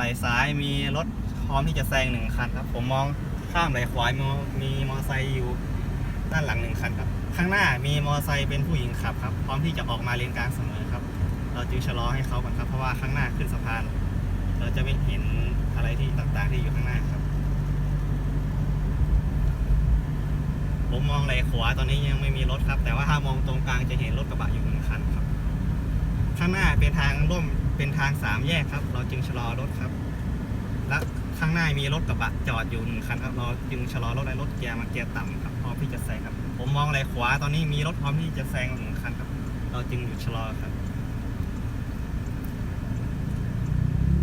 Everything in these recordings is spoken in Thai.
ไหลซ้ายมีรถพร้อมที่จะแซงหนึ่งคันครับ ผมมองข้ามไหลขวามีมีมอไซค์อยู่ด้านหลังหนึ่งคันครับ ข้างหน้ามีมอไซค์เป็นผู้หญิงขับครับ พร้อมที่จะออกมาเลนกลางเสมอครับ เราจึงชะลอให้เขาก่อนครับ เพราะว่าข้างหน้าขึ้นสะพาน เราจะไม่เห็นอะไรที่ต่างๆที่อยู่ข้างหน้าครับ ผมมองไหลขวาตอนนี้ยังไม่มีรถครับ แต่ว่าถ้ามองตรงกลางจะเห็นรถกระบะอยู่หนึ่งคันครับ ข้างหน้าเป็นทางร่วม เป็นทางสามแยกครับ เราจึงชะลอรถครับ และข้างหน้ามีรถกระบะจอดอยู่หนึ่งคันครับ เราจึงชะลอรถในรถเกียร์มาเกียร์ต่ำครับพร้อมที่จะแซงครับ ผมมองไหล่ขวาตอนนี้มีรถพร้อมที่จะแซงหนึ่งคันครับ เราจึงหยุดชะลอครับ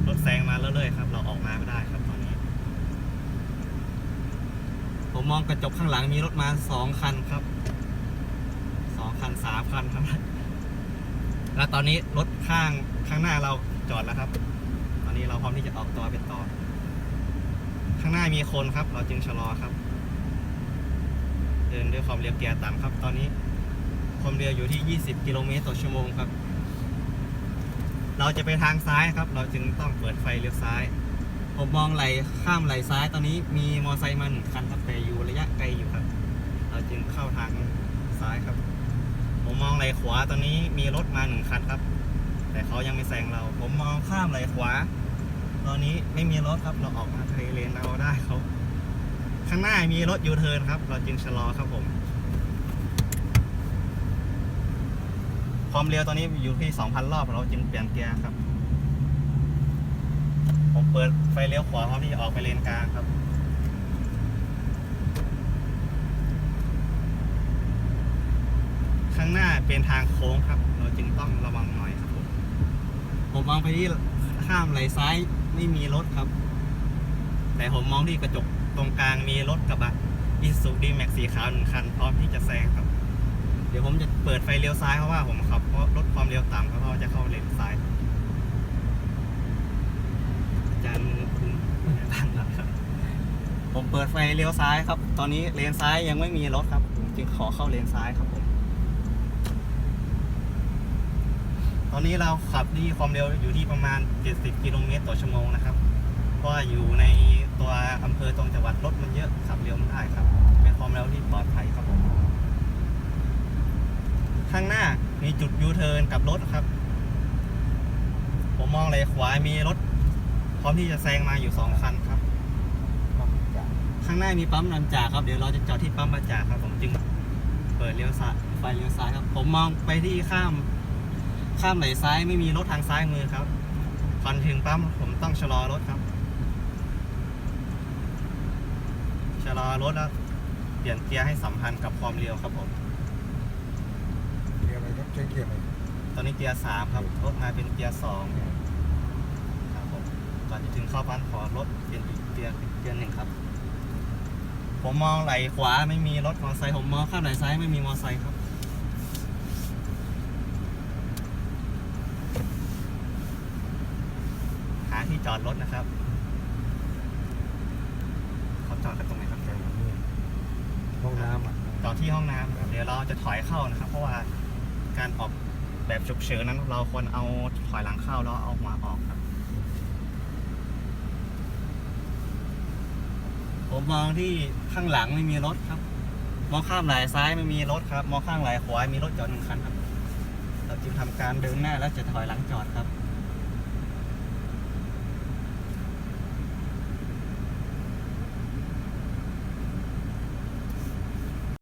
รถแซงมาเรื่อยๆครับ เราออกมาไม่ได้ครับตอนนี้ ผมมองกระจกข้างหลังมีรถมาสองคันครับสองคันสามคันครับ แล้วตอนนี้รถข้างข้างหน้าเราจอดแล้วครับ ตอนนี้เราพร้อมที่จะออกตัวเป็นต่อ ข้างหน้ามีคนครับ เราจึงชะลอครับ เดินด้วยความเร็วเกียร์ต่ำครับ ตอนนี้ความเร็วอยู่ที่ 20 กิโลเมตรต่อชั่วโมงครับ เราจะไปทางซ้ายครับ เราจึงต้องเปิดไฟเลี้ยวซ้าย ผมมองไหลข้ามไหลซ้าย ตอนนี้มีมอเตอร์ไซค์มาหนึ่งคันครับแต่อยู่ระยะไกลอยู่ครับ เราจึงเข้าทางซ้ายครับ ผมมองไหลขวาตอนนี้มีรถมาหนึ่งคันครับ แต่เขายังไม่แซงเรา ผมมองข้ามไหลขวา ตอนนี้ไม่มีรถครับเราออกมาทะเลเลนเราได้เขาข้างหน้ามีรถยูเทิร์นครับ เราจึงชะลอครับผมความเร็วตอนนี้อยู่ที่ 2,000 รอบ เราจึงเปลี่ยนเกียร์ครับ ผมเปิดไฟเลี้ยวขวาพร้อมที่จะออกไปเลนกลางครับ ข้างหน้าเป็นทางโค้งครับ เราจึงต้องระวังหน่อยครับผมผมมองไปที่ข้ามไหลซ้ายไม่มีรถครับ แต่ผมมองที่กระจกตรงกลางมีรถกระบะอีซูดีแม็กสีขาวหนึ่งคันพร้อมที่จะแซงครับ เดี๋ยวผมจะเปิดไฟเลี้ยวซ้ายเพราะว่าผมขับเพราะรถความเร็วต่ำเพราะว่าจะเข้าเลนซ้ายอาจารย์คุณตั้งแล้วครับผมเปิดไฟเลี้ยวซ้ายครับ ตอนนี้เลนซ้ายยังไม่มีรถครับ ผมจึงขอเข้าเลนซ้ายครับผม อนนี้เราขับที่ความเร็วอยู่ที่ประมาณ 70 กิโลเมตรต่อชั่วโมงนะครับ เพราะอยู่ในตัวอำเภอตรงจังหวัดรถมันเยอะขับเร็วไม่ได้ครับ เป็นความเร็วที่ปลอดภัยครับผมข้างหน้ามีจุดยูเทิร์นกับรถครับ ผมมองเลยขวามีรถ พร้อมที่จะแซงมาอยู่สองคันครับ ข้างหน้ามีปั๊มน้ำจ่าครับ เดี๋ยวเราจะจอดที่ปั๊มน้ำจ่าครับ ผมจึงเปิดเลี้ยวซ้ายไฟเลี้ยวซ้ายครับ ผมมองไปที่ข้าม ข้ามไหลซ้ายไม่มีรถทางซ้ายมือครับก่อนถึงปั๊มผมต้องชะลอรถครับ ชะลอรถแล้วเปลี่ยนเกียร์ให้สัมพันธ์กับความเร็วครับผมเกียร์อะไรครับใช้เกียร์อะไรตอนนี้เกียร์สามครับรถมาเป็นเกียร์สองครับผมก่อนจะถึงเข้าพันขอรถเปลี่ยนอีกเกียร์เกียร์หนึ่งครับ ผมมองไหลขวาไม่มีรถมอเตอร์ไซค์ผมมองข้ามไหลซ้ายไม่มีมอเตอร์ไซค์ครับ หา ที่จอดรถนะครับเขาจอดกันตรงไหนครับแถวนี้ห้องน้ำอะจอดที่ห้องน้ำนะครับเดี๋ยวเราจะถอยเข้านะครับ เพราะว่าการออกแบบฉุกเฉินนั้น เราควรเอาถอยหลังเข้าแล้วเอาหัวออกครับ ผมมองที่ข้างหลังไม่มีรถครับ มองข้ามไหลซ้ายไม่มีรถครับ มองข้างไหลขวามีรถจอดหนึ่งคันครับ เราจึงทำการเดินหน้าแล้วจะถอยหลังจอดครับ